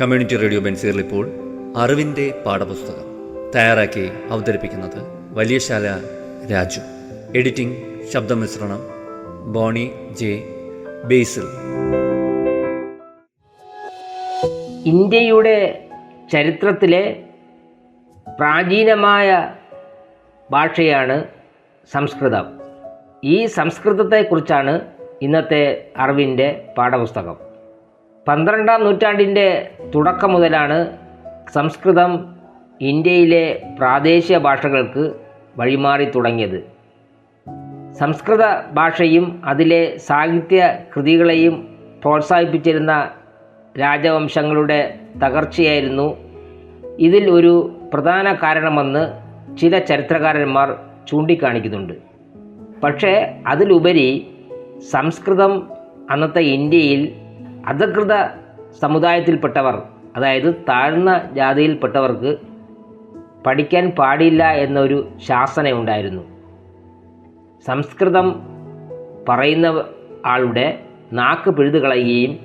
Community radio ബെൻസീറിൽ ഇപ്പോൾ അറിവിന്റെ പാഠപുസ്തകം തയ്യാറാക്കി അവതരിപ്പിക്കുന്നത് വലിയശാല രാജു. എഡിറ്റിംഗ് ശബ്ദമിശ്രണം ബോണി ജെ ബേസിൽ. ഇന്ത്യയുടെ ചരിത്രത്തിലെ പ്രാചീനമായ ഭാഷയാണ് സംസ്കൃതം. ഈ സംസ്കൃതത്തെക്കുറിച്ചാണ് ഇന്നത്തെ അറിവിന്റെ പാഠപുസ്തകം. പന്ത്രണ്ടാം നൂറ്റാണ്ടിന്റെ തുടക്കം മുതലാണ് സംസ്കൃതം ഇന്ത്യയിലെ പ്രാദേശിക ഭാഷകൾക്ക് വഴിമാറി തുടങ്ങിയത്. സംസ്കൃത ഭാഷയും അതിലെ സാഹിത്യ കൃതികളെയും പ്രോത്സാഹിപ്പിച്ചിരുന്ന രാജവംശങ്ങളുടെ തകർച്ചയായിരുന്നു. ഇതിൽ ഒരു പ്രധാന കാരണമെന്ന് ചില ചരിത്രകാരന്മാർ ചൂണ്ടിക്കാണിക്കുന്നുണ്ട്. പക്ഷേ അതിലുപരി സംസ്കൃതം അന്നത്തെ ഇന്ത്യയിൽ അധകൃത സമുദായത്തിൽപ്പെട്ടവർ അതായത് താഴ്ന്ന ജാതിയിൽപ്പെട്ടവർക്ക് പഠിക്കാൻ പാടില്ല എന്നൊരു ശാസനയുണ്ടായിരുന്നു. സംസ്കൃതം പറയുന്ന ആളുടെ നാക്ക് പിഴുതു കളയുകയും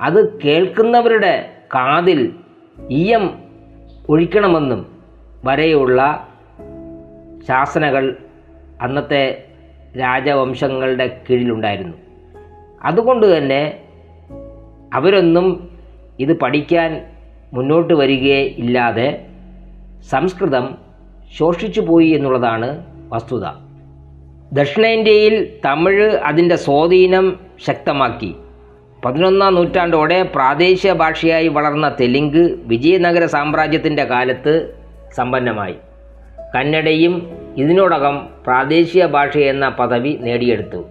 അത് കേൾക്കുന്നവരുടെ കാതിൽ ഈയം ഒഴിക്കണമെന്നും വരെയുള്ള ശാസനകൾ അന്നത്തെ രാജവംശങ്ങളുടെ കീഴിലുണ്ടായിരുന്നു. അതുകൊണ്ട് തന്നെ അവരൊന്നും ഇത് പഠിക്കാൻ മുന്നോട്ട് വരികയേ ഇല്ലാതെ സംസ്കൃതം ശോഷിച്ചു പോയി എന്നുള്ളതാണ് വസ്തുത. ദക്ഷിണേന്ത്യയിൽ തമിഴ് അതിന്റെ സ്വാധീനം ശക്തമാക്കി. പതിനൊന്നാം നൂറ്റാണ്ടോടെ പ്രാദേശിക ഭാഷയായി വളർന്ന തെലുങ്ക് വിജയനഗര സാമ്രാജ്യത്തിന്റെ കാലത്ത് സമ്പന്നമായി. കന്നഡയും ഇതിനോടകം പ്രാദേശിക ഭാഷ എന്ന പദവി നേടിയെടുത്തു.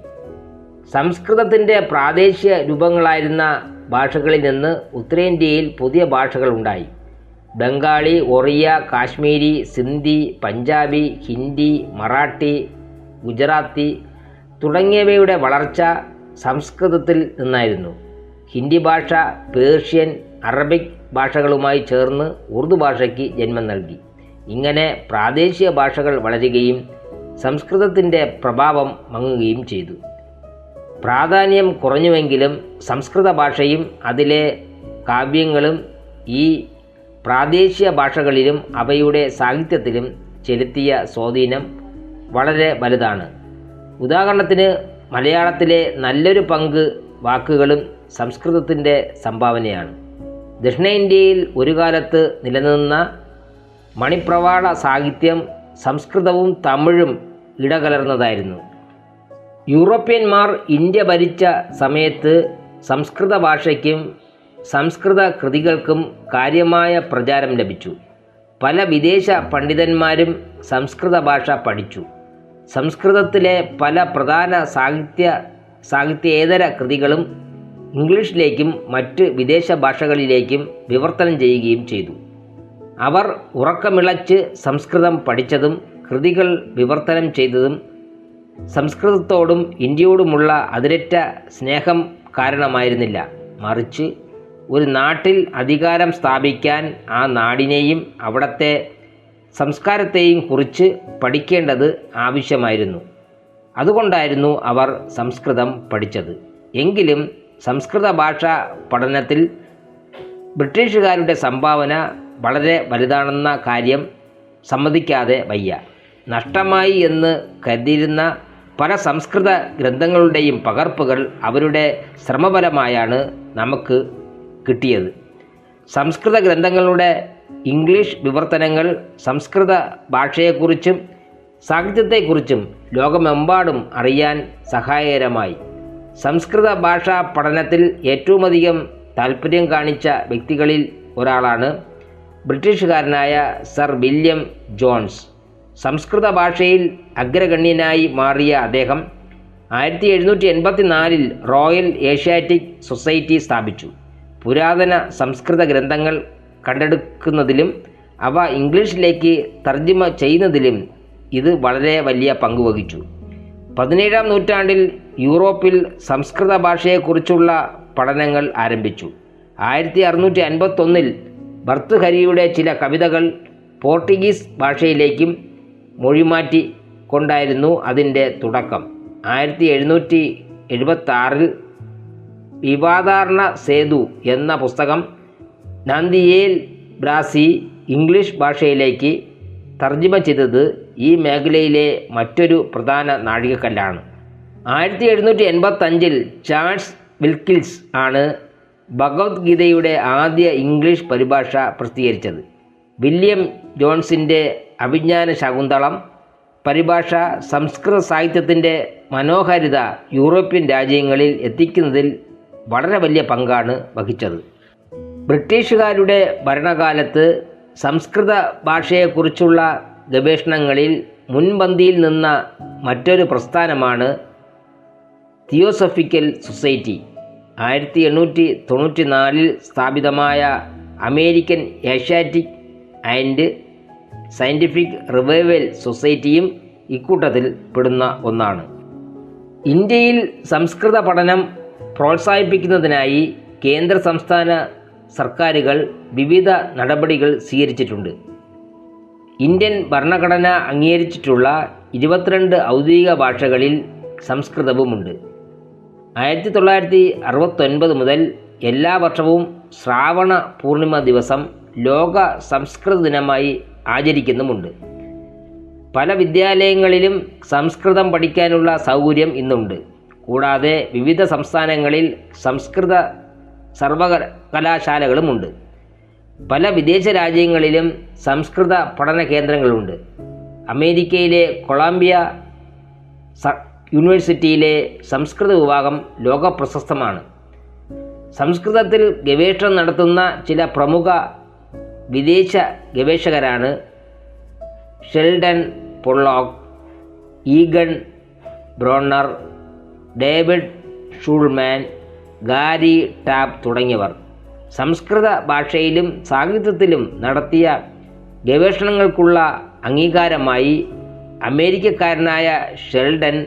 സംസ്കൃതത്തിന്റെ പ്രാദേശിക രൂപങ്ങളായിരുന്ന ഭാഷകളിൽ നിന്ന് ഉത്തരേന്ത്യയിൽ പുതിയ ഭാഷകൾ ഉണ്ടായി. ബംഗാളി ഒറിയ കാശ്മീരി സിന്ധി പഞ്ചാബി ഹിന്ദി മറാഠി ഗുജറാത്തി തുടങ്ങിയവയുടെ വളർച്ച സംസ്കൃതത്തിൽ നിന്നായിരുന്നു. ഹിന്ദി ഭാഷ പേർഷ്യൻ അറബിക് ഭാഷകളുമായി ചേർന്ന് ഉറുദു ഭാഷയ്ക്ക് ജന്മം നൽകി. ഇങ്ങനെ പ്രാദേശിക ഭാഷകൾ വളരുകയും സംസ്കൃതത്തിന്റെ പ്രഭാവം മങ്ങുകയും ചെയ്തു. പ്രാധാന്യം കുറഞ്ഞുവെങ്കിലും സംസ്കൃത ഭാഷയും അതിലെ കാവ്യങ്ങളും ഈ പ്രാദേശിക ഭാഷകളിലും അവയുടെ സാഹിത്യത്തിലും ചെലുത്തിയ സ്വാധീനം വളരെ വലുതാണ്. ഉദാഹരണത്തിന് മലയാളത്തിലെ നല്ലൊരു പങ്ക് വാക്കുകളും സംസ്കൃതത്തിന്റെ സംഭാവനയാണ്. ദക്ഷിണേന്ത്യയിൽ ഒരു കാലത്ത് നിലനിന്ന മണിപ്രവാള സാഹിത്യം സംസ്കൃതവും തമിഴും ഇടകലർന്നതായിരുന്നു. യൂറോപ്യന്മാർ ഇന്ത്യ ഭരിച്ച സമയത്ത് സംസ്കൃത ഭാഷയ്ക്കും സംസ്കൃത കൃതികൾക്കും കാര്യമായ പ്രചാരം ലഭിച്ചു. പല വിദേശ പണ്ഡിതന്മാരും സംസ്കൃത ഭാഷ പഠിച്ചു. സംസ്കൃതത്തിലെ പല പ്രധാന സാഹിത്യ സാഹിത്യേതര കൃതികളും ഇംഗ്ലീഷിലേക്കും മറ്റ് വിദേശ ഭാഷകളിലേക്കും വിവർത്തനം ചെയ്യുകയും ചെയ്തു. അവർ ഉറക്കമിളച്ച് സംസ്കൃതം പഠിച്ചതും കൃതികൾ വിവർത്തനം ചെയ്തതും സംസ്കൃതത്തോടും ഇന്ത്യയോടുമുള്ള അതിരറ്റ സ്നേഹം കാരണമായിരുന്നില്ല. മറിച്ച് ഒരു നാട്ടിൽ അധികാരം സ്ഥാപിക്കാൻ ആ നാടിനെയും അവിടത്തെ സംസ്കാരത്തെയും കുറിച്ച് പഠിക്കേണ്ടത് ആവശ്യമായിരുന്നു. അതുകൊണ്ടായിരുന്നു അവർ സംസ്കൃതം പഠിച്ചത്. എങ്കിലും സംസ്കൃത ഭാഷ പഠനത്തിൽ ബ്രിട്ടീഷുകാരുടെ സംഭാവന വളരെ വലുതാണെന്ന കാര്യം സമ്മതിക്കാതെ വയ്യ. നഷ്ടമായി എന്ന് കരുതിയിരുന്ന പല സംസ്കൃത ഗ്രന്ഥങ്ങളുടെയും പകർപ്പുകൾ അവരുടെ ശ്രമഫലമായാണ് നമുക്ക് കിട്ടിയത്. സംസ്കൃത ഗ്രന്ഥങ്ങളുടെ ഇംഗ്ലീഷ് വിവർത്തനങ്ങൾ സംസ്കൃത ഭാഷയെക്കുറിച്ചും സാഹിത്യത്തെക്കുറിച്ചും ലോകമെമ്പാടും അറിയാൻ സഹായകരമായി. സംസ്കൃത ഭാഷാ പഠനത്തിൽ ഏറ്റവുമധികം താല്പര്യം കാണിച്ച വ്യക്തികളിൽ ഒരാളാണ് ബ്രിട്ടീഷുകാരനായ സർ വില്യം ജോൺസ്. സംസ്കൃത ഭാഷയിൽ അഗ്രഗണ്യനായി മാറിയ അദ്ദേഹം ആയിരത്തി എഴുന്നൂറ്റി എൺപത്തി നാലിൽ റോയൽ ഏഷ്യാറ്റിക് സൊസൈറ്റി സ്ഥാപിച്ചു. പുരാതന സംസ്കൃത ഗ്രന്ഥങ്ങൾ കണ്ടെടുക്കുന്നതിലും അവ ഇംഗ്ലീഷിലേക്ക് തർജിമ ചെയ്യുന്നതിലും ഇത് വളരെ വലിയ പങ്കുവഹിച്ചു. പതിനേഴാം നൂറ്റാണ്ടിൽ യൂറോപ്പിൽ സംസ്കൃത ഭാഷയെക്കുറിച്ചുള്ള പഠനങ്ങൾ ആരംഭിച്ചു. ആയിരത്തി അറുന്നൂറ്റി അൻപത്തൊന്നിൽ ഭർത്തുഹരിയുടെ ചില കവിതകൾ പോർട്ടുഗീസ് ഭാഷയിലേക്കും മൊഴിമാറ്റി കൊണ്ടായിരുന്നു അതിന്റെ തുടക്കം. ആയിരത്തി എഴുന്നൂറ്റി എഴുപത്താറിൽ വിവാദാർണ സേതു എന്ന പുസ്തകം നന്ദിയേൽ ബ്രാസി ഇംഗ്ലീഷ് ഭാഷയിലേക്ക് തർജിമ ചെയ്തത് ഈ മേഖലയിലെ മറ്റൊരു പ്രധാന നാഴികക്കല്ലാണ്. ആയിരത്തി എഴുന്നൂറ്റി എൺപത്തഞ്ചിൽ ചാൾസ് വിൽക്കിൽസ് ആണ് ഭഗവത്ഗീതയുടെ ആദ്യ ഇംഗ്ലീഷ് പരിഭാഷ പ്രസിദ്ധീകരിച്ചത്. വില്യം ജോൺസിന്റെ അഭിജ്ഞാന ശകുന്തളം പരിഭാഷ സംസ്കൃത സാഹിത്യത്തിന്റെ മനോഹാരിത യൂറോപ്യൻ രാജ്യങ്ങളിൽ എത്തിക്കുന്നതിൽ വളരെ വലിയ പങ്കാണ് വഹിച്ചത്. ബ്രിട്ടീഷുകാരുടെ ഭരണകാലത്ത് സംസ്കൃത ഭാഷയെക്കുറിച്ചുള്ള ഗവേഷണങ്ങളിൽ മുൻപന്തിയിൽ നിന്ന മറ്റൊരു പ്രസ്ഥാനമാണ് തിയോസഫിക്കൽ സൊസൈറ്റി. ആയിരത്തി എണ്ണൂറ്റി തൊണ്ണൂറ്റി നാലിൽ സ്ഥാപിതമായ American Asiatic and scientific revival സൊസൈറ്റിയും ഇക്കൂട്ടത്തിൽ പെടുന്ന ഒന്നാണ്. ഇന്ത്യയിൽ സംസ്കൃത പഠനം പ്രോത്സാഹിപ്പിക്കുന്നതിനായി കേന്ദ്ര സംസ്ഥാന സർക്കാരുകൾ വിവിധ നടപടികൾ സ്വീകരിച്ചിട്ടുണ്ട്. ഇന്ത്യൻ ഭരണഘടന അംഗീകരിച്ചിട്ടുള്ള ഇരുപത്തിരണ്ട് ഔദ്യോഗിക ഭാഷകളിൽ സംസ്കൃതവുമുണ്ട്. ആയിരത്തി തൊള്ളായിരത്തി അറുപത്തൊൻപത് മുതൽ എല്ലാ വർഷവും ശ്രാവണ പൂർണിമ ദിവസം ലോക സംസ്കൃത ദിനമായി ആചരിക്കുന്നുമുണ്ട്. പല വിദ്യാലയങ്ങളിലും സംസ്കൃതം പഠിക്കാനുള്ള സൗകര്യം ഇന്നുണ്ട്. കൂടാതെ വിവിധ സംസ്ഥാനങ്ങളിൽ സംസ്കൃത സർവകലാശാലകളുമുണ്ട്. പല വിദേശ രാജ്യങ്ങളിലും സംസ്കൃത പഠന കേന്ദ്രങ്ങളുണ്ട്. അമേരിക്കയിലെ കൊളംബിയ യൂണിവേഴ്സിറ്റിയിലെ സംസ്കൃത വിഭാഗം ലോകപ്രശസ്തമാണ്. സംസ്കൃതത്തിൽ ഗവേഷണം നടത്തുന്ന ചില പ്രമുഖ വിദേശ ഗവേഷകരാണ് Sheldon Pollock Egon Bronner David Shulman Gary Tubb തുടങ്ങിയവർ സംസ്കൃത ഭാഷയിലും സാഹിത്യത്തിലും നടത്തിയ ഗവേഷണങ്ങൾക്കുള്ള അംഗീകാരമായി അമേരിക്കക്കാരനായ ഷെൽഡൻ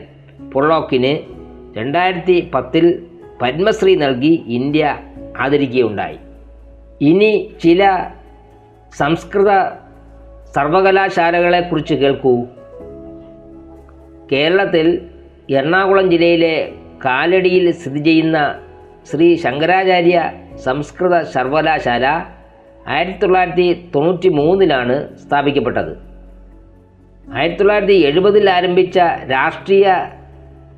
പൊള്ളോക്കിന് രണ്ടായിരത്തി പത്തിൽ പത്മശ്രീ നൽകി ഇന്ത്യ ആദരിക്കുകയുണ്ടായി. ഇനി ചില സംസ്കൃത സർവകലാശാലകളെക്കുറിച്ച് കേൾക്കൂ. കേരളത്തിൽ എറണാകുളം ജില്ലയിലെ കാലടിയിൽ സ്ഥിതി ചെയ്യുന്ന ശ്രീ ശങ്കരാചാര്യ സംസ്കൃത സർവകലാശാല ആയിരത്തി തൊള്ളായിരത്തി തൊണ്ണൂറ്റി മൂന്നിലാണ് സ്ഥാപിക്കപ്പെട്ടത്. ആയിരത്തി തൊള്ളായിരത്തി എഴുപതിൽ ആരംഭിച്ച രാഷ്ട്രീയ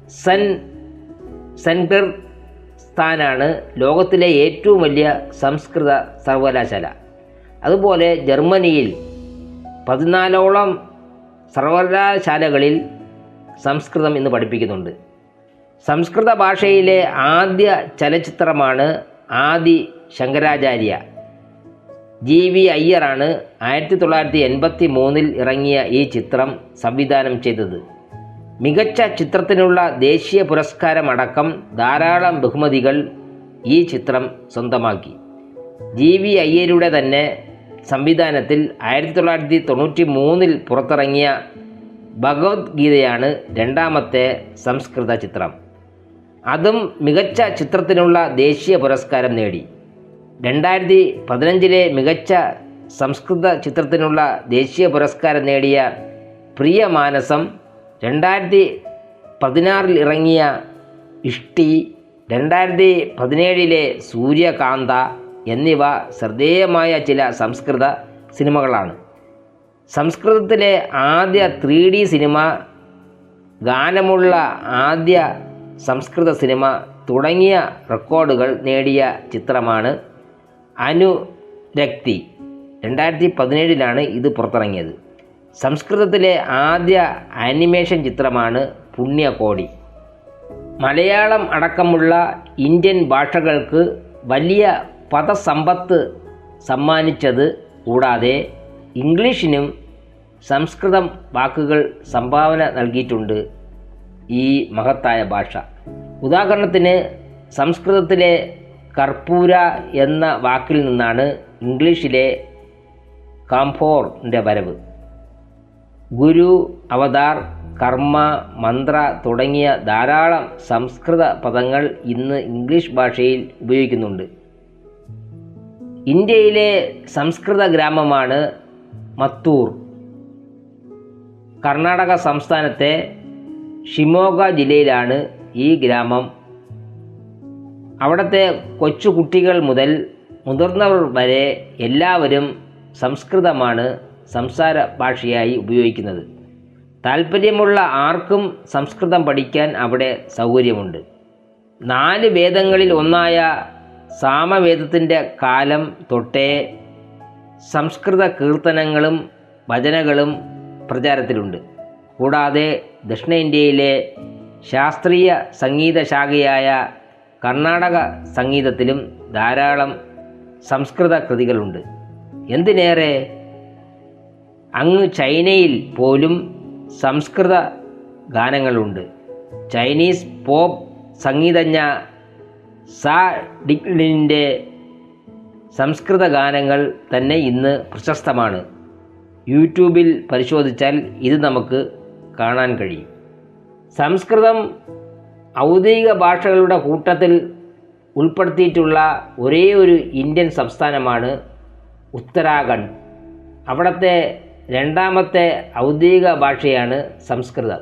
സൻ സെൻകർ സ്ഥാനാണ് ലോകത്തിലെ ഏറ്റവും വലിയ സംസ്കൃത സർവകലാശാല. അതുപോലെ ജർമ്മനിയിൽ പതിനാലോളം സർവകലാശാലകളിൽ സംസ്കൃതം ഇന്ന് പഠിപ്പിക്കുന്നുണ്ട്. സംസ്കൃത ഭാഷയിലെ ആദ്യ ചലച്ചിത്രമാണ് ആദി ശങ്കരാചാര്യ. ജി വി അയ്യറാണ് ആയിരത്തി തൊള്ളായിരത്തി എൺപത്തി മൂന്നിൽ ഇറങ്ങിയ ഈ ചിത്രം സംവിധാനം ചെയ്തത്. മികച്ച ചിത്രത്തിനുള്ള ദേശീയ പുരസ്കാരമടക്കം ധാരാളം ബഹുമതികൾ ഈ ചിത്രം സ്വന്തമാക്കി. ജി വി അയ്യരുടെ തന്നെ സംവിധാനത്തിൽ ആയിരത്തി തൊള്ളായിരത്തി തൊണ്ണൂറ്റി മൂന്നിൽ പുറത്തിറങ്ങിയ ഭഗവത്ഗീതയാണ് രണ്ടാമത്തെ സംസ്കൃത ചിത്രം. അതും മികച്ച ചിത്രത്തിനുള്ള ദേശീയ പുരസ്കാരം നേടി. രണ്ടായിരത്തി പതിനഞ്ചിലെ മികച്ച സംസ്കൃത ചിത്രത്തിനുള്ള ദേശീയ പുരസ്കാരം നേടിയ പ്രിയമാനസം രണ്ടായിരത്തി പതിനാറിൽ ഇറങ്ങിയ ഇഷ്ടി രണ്ടായിരത്തി പതിനേഴിലെ സൂര്യകാന്ത എന്നിവ ശ്രദ്ധേയമായ ചില സംസ്കൃത സിനിമകളാണ്. സംസ്കൃതത്തിലെ ആദ്യ ത്രീ ഡി സിനിമ ഗാനമുള്ള ആദ്യ സംസ്കൃത സിനിമ തുടങ്ങിയ റെക്കോർഡുകൾ നേടിയ ചിത്രമാണ് അനുരക്തി. രണ്ടായിരത്തി പതിനേഴിലാണ് ഇത് പുറത്തിറങ്ങിയത്. സംസ്കൃതത്തിലെ ആദ്യ ആനിമേഷൻ ചിത്രമാണ് പുണ്യകോടി. മലയാളം അടക്കമുള്ള ഇന്ത്യൻ ഭാഷകൾക്ക് വലിയ പദസമ്പത്ത് സമ്മാനിച്ചത് കൂടാതെ ഇംഗ്ലീഷിനും സംസ്കൃതം വാക്കുകൾ സംഭാവന നൽകിയിട്ടുണ്ട് ഈ മഹത്തായ ഭാഷ. ഉദാഹരണത്തിന് സംസ്കൃതത്തിലെ കർപ്പൂര എന്ന വാക്കിൽ നിന്നാണ് ഇംഗ്ലീഷിലെ കാംഫോറിന്റെ വരവ്. ഗുരു അവതാർ കർമ്മ മന്ത്ര തുടങ്ങിയ ധാരാളം സംസ്കൃത പദങ്ങൾ ഇന്ന് ഇംഗ്ലീഷ് ഭാഷയിൽ ഉപയോഗിക്കുന്നുണ്ട്. ഇന്ത്യയിലെ സംസ്കൃത ഗ്രാമമാണ് മത്തൂർ. കർണാടക സംസ്ഥാനത്തെ ഷിമോഗ ജില്ലയിലാണ് ഈ ഗ്രാമം. അവിടുത്തെ കൊച്ചു കുട്ടികൾ മുതൽ മുതിർന്നവർ വരെ എല്ലാവരും സംസ്കൃതമാണ് സംസാര ഭാഷയായി ഉപയോഗിക്കുന്നത്. താല്പര്യമുള്ള ആർക്കും സംസ്കൃതം പഠിക്കാൻ അവിടെ സൗകര്യമുണ്ട്. നാല് വേദങ്ങളിൽ ഒന്നായ സാമവേദത്തിന്റെ കാലം തൊട്ടേ സംസ്കൃത കീർത്തനങ്ങളും ഭജനകളും പ്രചാരത്തിലുണ്ട്. കൂടാതെ ദക്ഷിണേന്ത്യയിലെ ശാസ്ത്രീയ സംഗീത ശാഖയായ കർണാടക സംഗീതത്തിലും ധാരാളം സംസ്കൃത കൃതികളുണ്ട്. എന്തിനേറെ? അങ്ങ് ചൈനയിൽ പോലും സംസ്കൃത ഗാനങ്ങളുണ്ട്. ചൈനീസ് പോപ്പ് സംഗീതജ്ഞ സാ ഡിഗ്ലിന്റെ സംസ്കൃത ഗാനങ്ങൾ തന്നെ ഇന്ന് പ്രശസ്തമാണ്. യൂട്യൂബിൽ പരിശോധിച്ചാൽ ഇത് നമുക്ക് കാണാൻ കഴിയും. സംസ്കൃതം ഔദ്യോഗിക ഭാഷകളുടെ കൂട്ടത്തിൽ ഉൾപ്പെടുത്തിയിട്ടുള്ള ഒരേ ഒരു ഇന്ത്യൻ സംസ്ഥാനമാണ് ഉത്തരാഖണ്ഡ്. അവിടുത്തെ രണ്ടാമത്തെ ഔദ്യോഗിക ഭാഷയാണ് സംസ്കൃതം.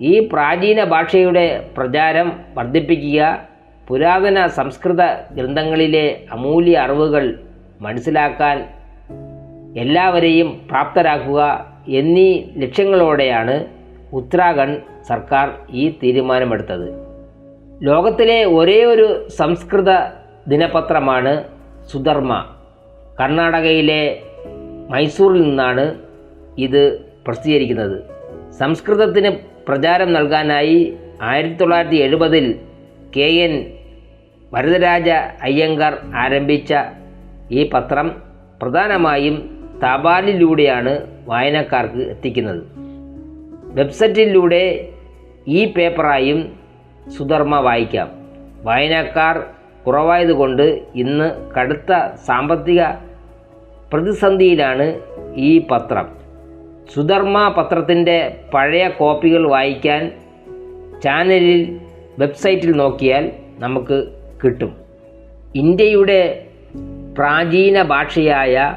ഈ പ്രാചീന ഭാഷയുടെ പ്രചാരം വർദ്ധിപ്പിക്കുക പുരാതന സംസ്കൃത ഗ്രന്ഥങ്ങളിലെ അമൂല്യ അറിവുകൾ മനസ്സിലാക്കാൻ എല്ലാവരെയും പ്രാപ്തരാക്കുക എന്നീ ലക്ഷ്യങ്ങളോടെയാണ് ഉത്തരാഖണ്ഡ് സർക്കാർ ഈ തീരുമാനമെടുത്തത്. ലോകത്തിലെ ഒരേ ഒരു സംസ്കൃത ദിനപത്രമാണ് സുധർമ്മ. കർണാടകയിലെ മൈസൂരിൽ നിന്നാണ് ഇത് പ്രസിദ്ധീകരിക്കുന്നത്. സംസ്കൃതത്തിന് പ്രചാരം നൽകാനായി ആയിരത്തി തൊള്ളായിരത്തി എഴുപതിൽ കെ എൻ വരദരാജ അയ്യങ്കർ ആരംഭിച്ച ഈ പത്രം പ്രധാനമായും തപാലിലൂടെയാണ് വായനക്കാർക്ക് എത്തിക്കുന്നത്. വെബ്സൈറ്റിലൂടെ ഈ പേപ്പറായും സുധർമ്മ വായിക്കാം. വായനക്കാർ കുറവായതുകൊണ്ട് ഇന്ന് കടുത്ത സാമ്പത്തിക പ്രതിസന്ധിയിലാണ് ഈ പത്രം. സുധർമ്മ പത്രത്തിന്റെ പഴയ കോപ്പികൾ വായിക്കാൻ ചാനലിൽ വെബ്സൈറ്റിൽ നോക്കിയാൽ നമുക്ക് കിട്ടും. ഇന്ത്യയുടെ പ്രാചീന ഭാഷയായ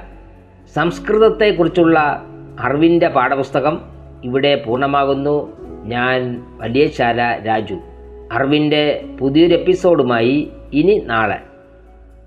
സംസ്കൃതത്തെക്കുറിച്ചുള്ള അറിവിന്റെ പാഠപുസ്തകം ഇവിടെ പൂർണമാകുന്നു. ഞാൻ വലിയശാല രാജു. അറിവിന്റെ പുതിയൊരു എപ്പിസോഡുമായി ഇനി നാളെ.